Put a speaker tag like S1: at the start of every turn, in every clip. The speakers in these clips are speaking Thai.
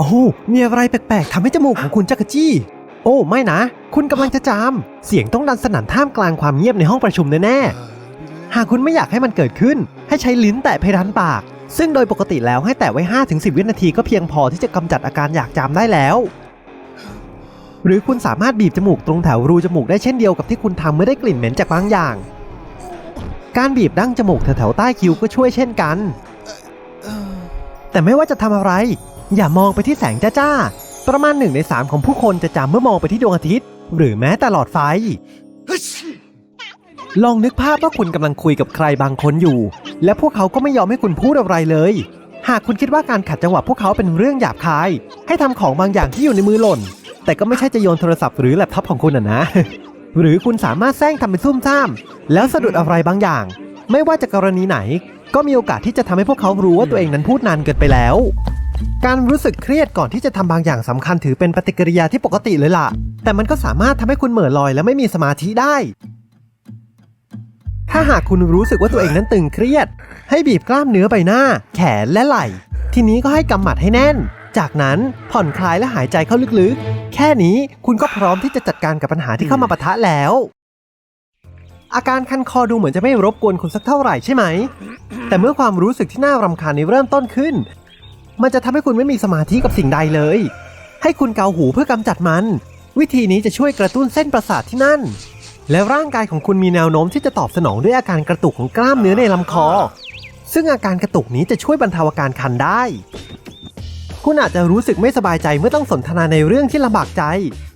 S1: โอ้มีอะไรแปลกๆทำให้จมูกของคุณจักรจี้ โอ้ไม่นะ คุณกำลังจะจาม เสียงต้องดังสนั่นท่ามกลางความเงียบในห้องประชุมแน่ๆหากคุณไม่อยากให้มันเกิดขึ้น ให้ใช้ลิ้นแตะเพดานปาก ซึ่งโดยปกติแล้วให้แตะไว้ 5-10 วินาทีก็เพียงพอที่จะกำจัดอาการอยากจามได้แล้ว หรือคุณสามารถบีบจมูกตรงแถวรูจมูกได้เช่นเดียวกับที่คุณทำเมื่อได้กลิ่นเหม็นจากบางอย่าง การบีบดั้งจมูกแถวๆใต้คิ้วก็ช่วยเช่นกันแต่ไม่ว่าจะทำอะไร อย่ามองไปที่แสงจ้าๆ ประมาณหนึ่งในสามของผู้คนจะจำเมื่อมองไปที่ดวงอาทิตย์ หรือแม้แต่หลอดไฟ ลองนึกภาพว่าคุณกำลังคุยกับใครบางคนอยู่ และพวกเขาก็ไม่ยอมให้คุณพูดอะไรเลย หากคุณคิดว่าการขัดจังหวะพวกเขาเป็นเรื่องหยาบคาย ให้ทำของบางอย่างที่อยู่ในมือหล่น แต่ก็ไม่ใช่จะโยนโทรศัพท์หรือแล็ปท็อปของคุณอะนะ หรือคุณสามารถแซงทำเป็นซุ่มซ่าม แล้วสะดุดอะไรบางอย่าง ไม่ว่าจะกรณีไหน ก็มีโอกาสที่จะทำให้พวกเขารู้ว่าตัวเองนั้นพูดนานเกินไปแล้ว การรู้สึกเครียดก่อนที่จะทำบางอย่างสำคัญถือเป็นปฏิกิริยาที่ปกติเลยล่ะ แต่มันก็สามารถทำให้คุณเหม่อลอยและไม่มีสมาธิได้ ถ้าหากคุณรู้สึกว่าตัวเองนั้นตึงเครียด ให้บีบกล้ามเนื้อใบหน้า แขนและไหล่ ทีนี้ก็ให้กำหมัดให้แน่น จากนั้นผ่อนคลายและหายใจเข้าลึกๆ แค่นี้คุณก็พร้อมที่จะจัดการกับปัญหาที่เข้ามาปะทะแล้ว อาการคันคอดูเหมือนจะไม่รบกวนคุณสักเท่าไหร่ใช่ไหม แต่เมื่อความรู้สึกที่น่ารำคาญนี้เริ่มต้นขึ้น มันจะทำให้คุณไม่มีสมาธิกับสิ่งใดเลย ให้คุณเกาหูเพื่อกำจัดมัน วิธีนี้จะช่วยกระตุ้นเส้นประสาทที่นั่น และร่างกายของคุณมีแนวโน้มที่จะตอบสนองด้วยอาการกระตุกของกล้ามเนื้อในลำคอ ซึ่งอาการกระตุกนี้จะช่วยบรรเทาอาการคันได้ คุณอาจจะรู้สึกไม่สบายใจเมื่อต้องสนทนาในเรื่องที่ลำบากใจ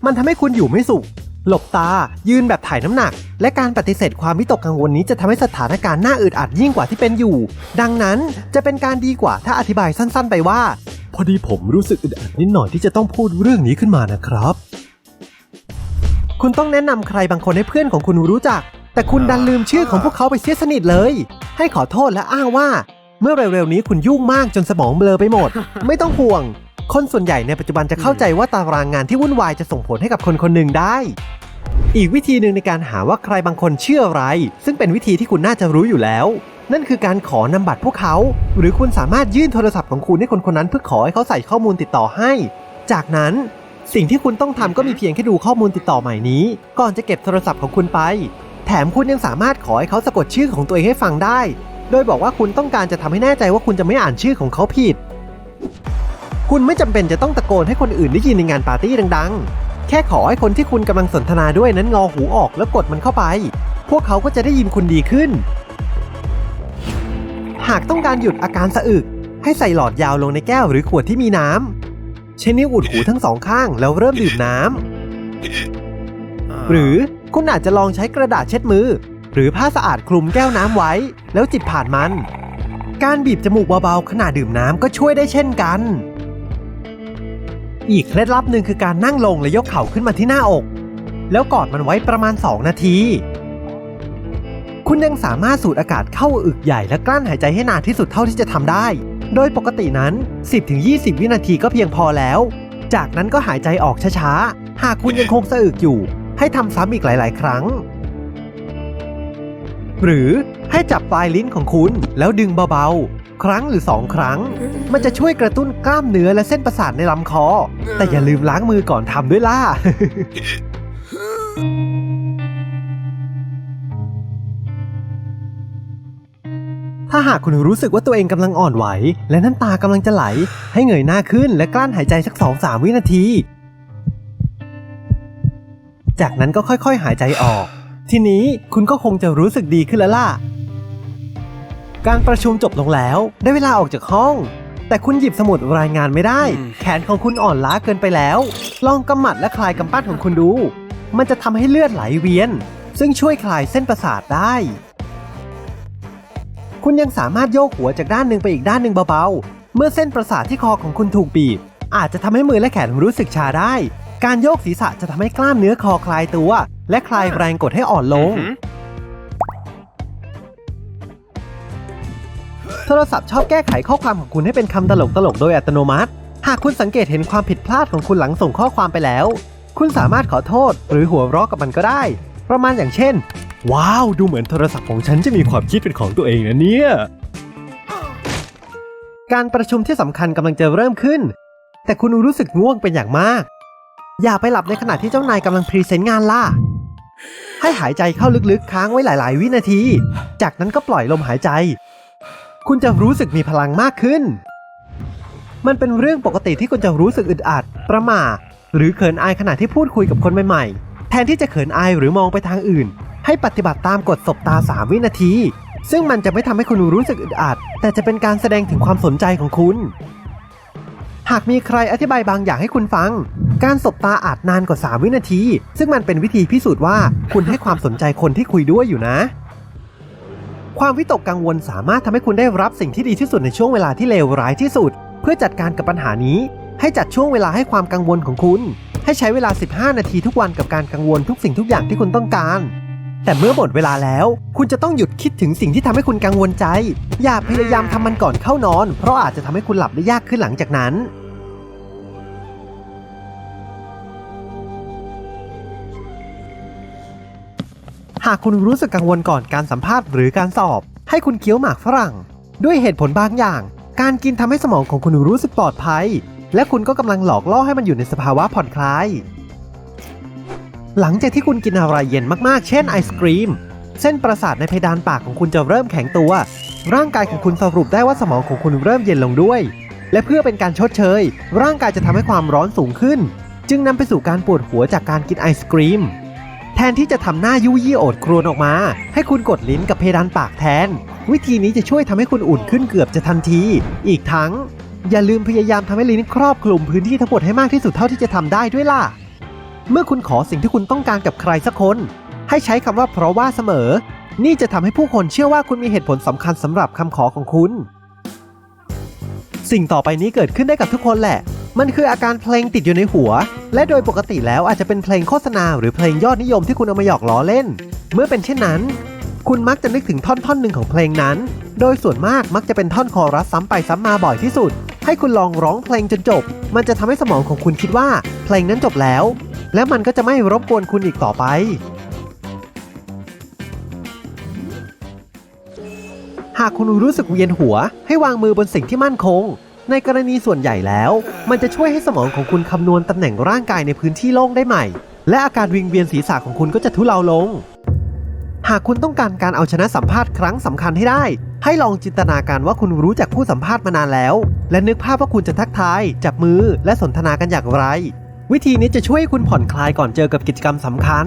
S1: มันทำให้คุณอยู่ไม่สุข หลบตา ยืนแบบถ่ายน้ำหนัก และการปฏิเสธความวิตกกังวลนี้จะทำให้สถานการณ์น่าอึดอัดยิ่งกว่าที่เป็นอยู่ ดังนั้นจะเป็นการดีกว่าถ้าอธิบายสั้น ๆ ไปว่า พอดีผมรู้สึกอึดอัดนิดหน่อยที่จะต้องพูดเรื่องนี้ขึ้นมานะครับ คุณต้องแนะนำใครบางคนให้เพื่อนของคุณรู้จัก แต่คุณดันลืมชื่อของพวกเขาไปเสียสนิทเลย ให้ขอโทษและอ้างว่า เมื่อเร็วๆนี้คุณยุ่งมากจนสมองเบลอไปหมด ไม่ต้องห่วง คนส่วนใหญ่ในปัจจุบันจะเข้าใจว่าตารางงานที่วุ่นวายจะส่งผลให้กับคนคนหนึ่งได้ อีกวิธีหนึ่งในการหาว่าใครบางคนเชื่ออะไร ซึ่งเป็นวิธีที่คุณน่าจะรู้อยู่แล้ว นั่นคือการขอนำบัตรพวกเขา หรือคุณสามารถยื่นโทรศัพท์ของคุณให้คนคนนั้นเพื่อขอให้เขาใส่ข้อมูลติดต่อให้ จากนั้นสิ่งที่คุณต้องทำก็มีเพียงแค่ดูข้อมูลติดต่อใหม่นี้ ก่อนจะเก็บโทรศัพท์ของคุณไป แถมคุณยังสามารถขอให้เขาสะกดชื่อของตัวเองให้ฟังได้ โดยบอกว่าคุณต้องการจะทำให้แน่ใจว่าคุณจะไม่อ่านชื่อของเขาผิด คุณไม่จำเป็นจะต้องตะโกนให้คนอื่นได้ยินในงานปาร์ตี้ดังๆ แค่ขอให้คนที่คุณกำลังสนทนาด้วยนั้นงอหูออกแล้วกดมันเข้าไป พวกเขาก็จะได้ยินคุณดีขึ้น หากต้องการหยุดอาการสะอึก ให้ใส่หลอดยาวลงในแก้วหรือขวดที่มีน้ำใช้นิ้วอุดหูทั้งสองข้างแล้วเริ่มดื่มน้ำหรือคุณอาจจะลองใช้กระดาษเช็ดมือ หรือผ้าสะอาดคลุมแก้วน้ำไว้ แล้วจิบผ่านมัน การบีบจมูกเบาๆขณะดื่มน้ำก็ช่วยได้เช่นกัน อีกเคล็ดลับหนึ่งคือการนั่งลงและยกเข่าขึ้นมาที่หน้าอก แล้วกอดมันไว้ประมาณ 2 นาที คุณยังสามารถสูดอากาศเข้าอึกใหญ่และกลั้นหายใจให้นานที่สุดเท่าที่จะทำได้ โดยปกตินั้น 10-20 วินาทีก็เพียงพอแล้ว จากนั้นก็หายใจออกช้าๆ หากคุณยังคงสะอึกอยู่ ให้ทำซ้ำอีกหลาย ๆ ครั้ง หรือให้จับปลายลิ้นของคุณแล้วดึงเบาๆ ครั้งหรือสองครั้ง มันจะช่วยกระตุ้นกล้ามเนื้อและเส้นประสาทในลำคอ แต่อย่าลืมล้างมือก่อนทำด้วยล่ะ ถ้าหากคุณรู้สึกว่าตัวเองกำลังอ่อนไหว และน้ำตากำลังจะไหล ให้เงยหน้าขึ้นและกลั้นหายใจสัก 2-3 วินาที จากนั้นก็ค่อยๆ หายใจออก ทีนี้คุณก็คงจะรู้สึกดีขึ้นแล้วล่ะ การประชุมจบลงแล้ว ได้เวลาออกจากห้อง แต่คุณหยิบสมุดรายงานไม่ได้ แขนของคุณอ่อนล้าเกินไปแล้ว ลองกำหมัดและคลายกำปั้นของคุณดู มันจะทำให้เลือดไหลเวียน ซึ่งช่วยคลายเส้นประสาทได้ คุณยังสามารถโยกหัวจากด้านหนึ่งไปอีกด้านหนึ่งเบาๆ เมื่อเส้นประสาทที่คอของคุณถูกบีบ อาจจะทำให้มือและแขนรู้สึกชาได้ การโยกศีรษะจะทำให้กล้ามเนื้อคอคลายตัว และคลายแรงกดให้อ่อนลง โทรศัพท์ชอบแก้ไขข้อความของคุณให้เป็นคำตลกตลกๆโดยอัตโนมัติ หากคุณสังเกตเห็นความผิดพลาดของคุณหลังส่งข้อความไปแล้ว คุณสามารถขอโทษหรือหัวเราะกับมันก็ได้ ประมาณอย่างเช่น ว้าว ดูเหมือนโทรศัพท์ของฉันจะมีความคิดเป็นของตัวเองนะเนี่ย การประชุมที่สำคัญกำลังจะเริ่มขึ้น แต่คุณรู้สึกง่วงเป็นอย่างมาก อย่าไปหลับในขณะที่เจ้านายกำลังพรีเซนต์งานล่ะให้หายใจเข้าลึกๆ ค้างไว้หลาย ๆ วินาที จากนั้นก็ปล่อยลมหายใจ คุณจะรู้สึกมีพลังมากขึ้น มันเป็นเรื่องปกติที่คุณจะรู้สึกอึดอัด ประหม่า หรือเขินอายขณะที่พูดคุยกับคนใหม่ๆ แทนที่จะเขินอายหรือมองไปทางอื่น ให้ปฏิบัติตามกฎสบตา 3 วินาที ซึ่งมันจะไม่ทำให้คุณรู้สึกอึดอัด แต่จะเป็นการแสดงถึงความสนใจของคุณ หากมีใครอธิบายบางอย่างให้คุณฟัง การสบตาอาจนานกว่า 3 วินาที ซึ่งมันเป็นวิธีพิสูจน์ว่าคุณให้ความสนใจคนที่คุยด้วยอยู่นะ ความวิตกกังวลสามารถทำให้คุณได้รับสิ่งที่ดีที่สุดในช่วงเวลาที่เลวร้ายที่สุด เพื่อจัดการกับปัญหานี้ ให้จัดช่วงเวลาให้ความกังวลของคุณ ให้ใช้เวลา 15 นาทีทุกวันกับการกังวลทุกสิ่งทุกอย่างที่คุณต้องการ แต่เมื่อหมดเวลาแล้ว คุณจะต้องหยุดคิดถึงสิ่งที่ทำให้คุณกังวลใจ อย่าพยายามทำมันก่อนเข้านอน เพราะอาจจะทำให้คุณหลับได้ยากขึ้นหลังจากนั้น หากคุณรู้สึกกังวลก่อนการสัมภาษณ์หรือการสอบ ให้คุณเคี้ยวหมากฝรั่ง ด้วยเหตุผลบางอย่าง การกินทำให้สมองของคุณรู้สึกปลอดภัย และคุณก็กำลังหลอกล่อให้มันอยู่ในสภาวะผ่อนคลาย หลังจากที่คุณกินอะไรเย็นมากๆ เช่นไอศกรีม เส้นประสาทในเพดานปากของคุณจะเริ่มแข็งตัว ร่างกายของคุณสรุปได้ว่าสมองของคุณเริ่มเย็นลงด้วย และเพื่อเป็นการชดเชย ร่างกายจะทำให้ความร้อนสูงขึ้น จึงนำไปสู่การปวดหัวจากการกินไอศกรีม แทนที่จะทำหน้ายุยี่โอดครวญออกมา ให้คุณกดลิ้นกับเพดานปากแทน วิธีนี้จะช่วยทำให้คุณอุ่นขึ้นเกือบจะทันที อีกทั้ง อย่าลืมพยายามทำให้ลิ้นครอบคลุมพื้นที่ทั้งหมดให้มากที่สุดเท่าที่จะทำได้ด้วยล่ะ เมื่อคุณขอสิ่งที่คุณต้องการกับใครสักคน ให้ใช้คำว่าเพราะว่าเสมอ นี่จะทำให้ผู้คนเชื่อว่าคุณมีเหตุผลสำคัญสำหรับคำขอของคุณ สิ่งต่อไปนี้เกิดขึ้นได้กับทุกคนแหละ มันคืออาการเพลงติดอยู่ในหัว และโดยปกติแล้วอาจจะเป็นเพลงโฆษณาหรือเพลงยอดนิยมที่คุณเอามาหยอกล้อเล่น เมื่อเป็นเช่นนั้น คุณมักจะนึกถึงท่อนท่อนหนึ่งของเพลงนั้น โดยส่วนมากมักจะเป็นท่อนคอรัสซ้ำไปซ้ำมาบ่อยที่สุด ให้คุณลองร้องเพลงจนจบ มันจะทำให้สมองของคุณคิดว่า เพลงนั้นจบแล้ว และมันก็จะไม่รบกวนคุณอีกต่อไปหากคุณรู้สึกเวียนหัวให้วางมือบนสิ่งที่มั่นคง ในกรณีส่วนใหญ่แล้ว มันจะช่วยให้สมองของคุณคำนวณตำแหน่งร่างกายในพื้นที่โล่งได้ใหม่ และอาการวิงเวียนศีรษะของคุณก็จะทุเลาลง หากคุณต้องการการเอาชนะสัมภาษณ์ครั้งสำคัญให้ได้ ให้ลองจินตนาการว่าคุณรู้จักผู้สัมภาษณ์มานานแล้ว และนึกภาพว่าคุณจะทักทาย จับมือ และสนทนากันอย่างไร วิธีนี้จะช่วยให้คุณผ่อนคลายก่อนเจอกับกิจกรรมสำคัญ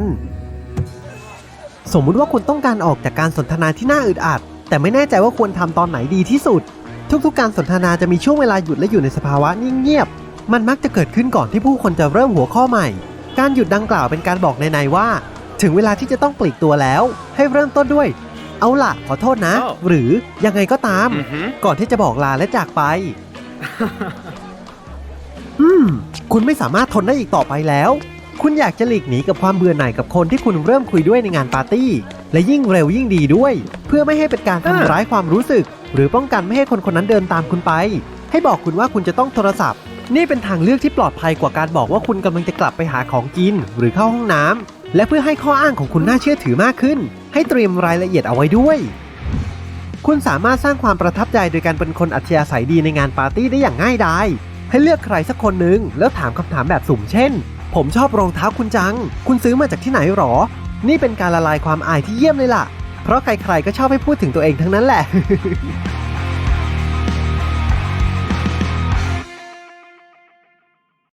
S1: สมมุติว่าคุณต้องการออกจากการสนทนาที่น่าอึดอัด แต่ไม่แน่ใจว่าควรทำตอนไหนดีที่สุด ทุกๆการสนทนาจะมีช่วงเวลาหยุดและอยู่ในสภาวะนิ่งเงียบ มันมักจะเกิดขึ้นก่อนที่ผู้คนจะเริ่มหัวข้อใหม่ การหยุดดังกล่าวเป็นการบอกในๆว่า ถึงเวลาที่จะต้องปลีกตัวแล้ว ให้เริ่มต้นด้วย เอาล่ะขอโทษนะ
S2: อ้าว
S1: หรือยังไงก็ตาม
S2: Mhm.
S1: ก่อนที่จะบอกลาและจากไป อืม คุณไม่สามารถทนได้อีกต่อไปแล้ว คุณอยากจะหลีกหนีกับความเบื่อหน่ายกับคนที่คุณเริ่มคุยด้วยในงานปาร์ตี้ และยิ่งเร็วยิ่งดีด้วย เพื่อไม่ให้เป็นการทำร้ายความรู้สึก หรือป้องกันไม่ให้คนคนนั้นเดินตามคุณไป ให้บอกคุณว่าคุณจะต้องโทรศัพท์ นี่เป็นทางเลือกที่ปลอดภัยกว่าการบอกว่าคุณกำลังจะกลับไปหาของกิน หรือเข้าห้องน้ำและเพื่อให้ข้ออ้างของคุณน่าเชื่อถือมากขึ้น ให้เตรียมรายละเอียดเอาไว้ด้วย คุณสามารถสร้างความประทับใจโดยการเป็นคนอัธยาศัยดีในงานปาร์ตี้ได้อย่างง่ายดายให้เลือกใครสักคนหนึ่งแล้วถามคำถามแบบสุ่มเช่น ผมชอบรองเท้าคุณจัง คุณซื้อมาจากที่ไหนหรอ นี่เป็นการละลายความอายที่เยี่ยมเลยล่ะ เพราะใครๆก็ชอบให้พูดถึงตัวเองทั้งนั้นแหละ